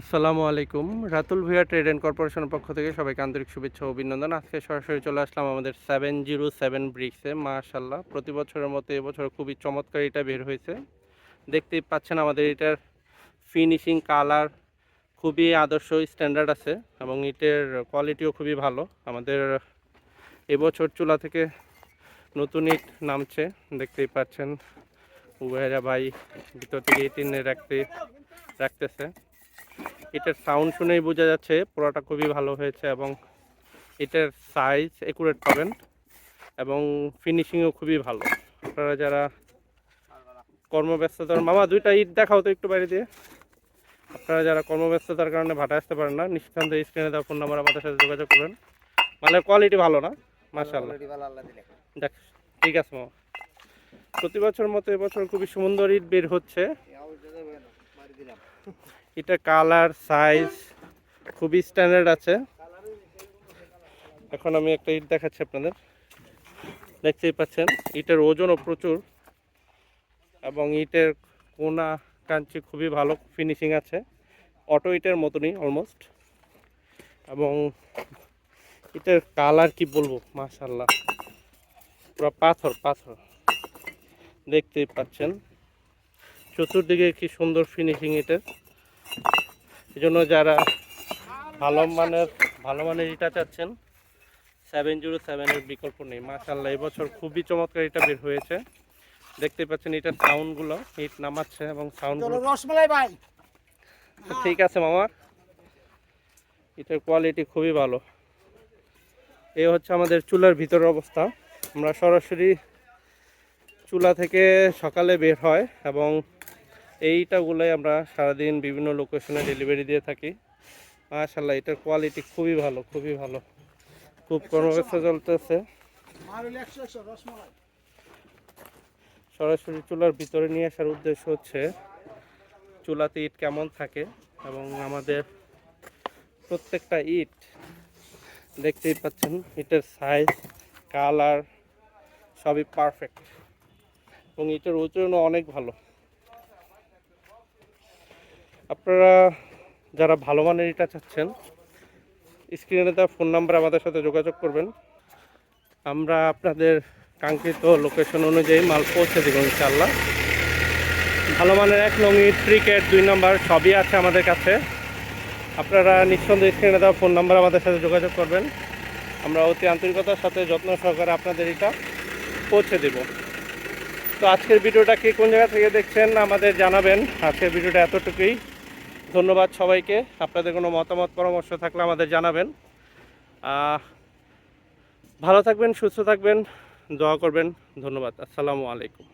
আসসালামু আলাইকুম। রাতুল ভুয়া ট্রেড অ্যান্ড কর্পোরেশনের পক্ষ থেকে সবাইকে আন্তরিক শুভেচ্ছা অভিনন্দন। আজকে সরাসরি চলে আসলাম আমাদের সেভেন জিরো সেভেন ব্রিক্সে মাশাল্লাহ প্রতি বছরের মতো এবছর খুবই চমৎকার এটা বের হয়েছে। দেখতেই পাচ্ছেন আমাদের এটার ফিনিশিং কালার খুবই আদর্শ স্ট্যান্ডার্ড আছে এবং ইটের কোয়ালিটিও খুবই ভালো। আমাদের এবছর চুলা থেকে নতুন ইট নামছে, দেখতেই পাচ্ছেন। উভয়েরা ভাই ভিতর থেকে ইট রাখতে, রাখতেছে। এটার সাউন্ড শুনেই বোঝা যাচ্ছে পোড়াটা খুবই ভালো হয়েছে এবং এটার সাইজ একুরেট পাবেন এবং ফিনিশিংও খুবই ভালো। আপনারা যারা কর্মব্যস্ততার মামা দুইটা ইট দেখাও তো একটু বাইরে দিয়ে। আপনারা যারা কর্মব্যস্ততার কারণে ভাটা আসতে পারেন না নিঃসন্দেহে স্ক্রিনে দেওয়া ফোন নাম্বার আমাদের সাথে যোগাযোগ করবেন। মালের কোয়ালিটি ভালো না মাশাআল্লাহ। দেখ ঠিক আছে মামা। প্রতি বছর মতো এবছর খুবই সুন্দর ইট বের হচ্ছে। এটা কালার, সাইজ খুবই স্ট্যান্ডার্ড আছে। এখন আমি একটা ইট দেখাচ্ছি আপনাদের। দেখতেই পাচ্ছেন, ইটের ওজনও প্রচুর এবং ইটের কোনা কাঞ্চি খুবই ভালো ফিনিশিং আছে। অটো ইটের মতনই অলমোস্ট এবং ইটের কালার কি বলব মাশাল্লাহ পুরো পাথর পাথর। দেখতেই পাচ্ছেন। চতুর্দিকে কি সুন্দর ফিনিশিং এটার এই জন্য যারা ভালো মানের ভালো মানের ইটা চাচ্ছেন সেভেন জিরো সেভেনের বিকল্প নেই। মাশাল্লাহ এবছর খুবই চমৎকার এটা বের হয়েছে। দেখতে পাচ্ছেন এটার সাউন্ডগুলো হিট নামাচ্ছে এবং সাউন্ডগুলো রসমালাই ভাই। ঠিক আছে মামা। এটার কোয়ালিটি খুবই ভালো। এই হচ্ছে আমাদের চুলার ভিতরের অবস্থা। আমরা সরাসরি চুলা থেকে সকালে বের হয় এবং এইটাগুলোই আমরা সারাদিন বিভিন্ন লোকেশনে ডেলিভারি দিয়ে থাকি। মাশাল্লাহ এটার কোয়ালিটি খুবই ভালো খুবই ভালো। খুব কর্মব্যস্ত চলতেছে। সরাসরি চুলার ভিতরে নিয়ে আসার উদ্দেশ্য হচ্ছে চুলাতে ইট কেমন থাকে এবং আমাদের প্রত্যেকটা ইট দেখতেই পাচ্ছেন ইটের সাইজ কালার সবই পারফেক্ট এবং ইটের ওজনও অনেক ভালো। আপনারা যারা ভালো মানের ইটা চাচ্ছেন স্ক্রিনে দেওয়া ফোন নাম্বার আমাদের সাথে যোগাযোগ করবেন। আমরা আপনাদের কাঙ্ক্ষিত লোকেশন অনুযায়ী মাল পৌঁছে দেবো ইনশাল্লাহ ভালো মানের এক নং ইট ক্রিকেট দুই নাম্বার সবই আছে আমাদের কাছে। আপনারা নিঃসন্দেহে স্ক্রিনে দেওয়া ফোন নাম্বার আমাদের সাথে যোগাযোগ করবেন। আমরা অতি আন্তরিকতার সাথে যত্ন সহকারে আপনাদের এটা পৌঁছে দেব। তো আজকের ভিডিওটা কে কোন জায়গা থেকে দেখছেন আমাদের জানাবেন। আজকের ভিডিওটা এতটুকুই। ধন্যবাদ সবাইকে। আপনাদের কোনো মতামত, পরামর্শ থাকলে আমাদের জানাবেন। ভালো থাকবেন, সুস্থ থাকবেন, দোয়া করবেন। ধন্যবাদ। আসসালামু আলাইকুম।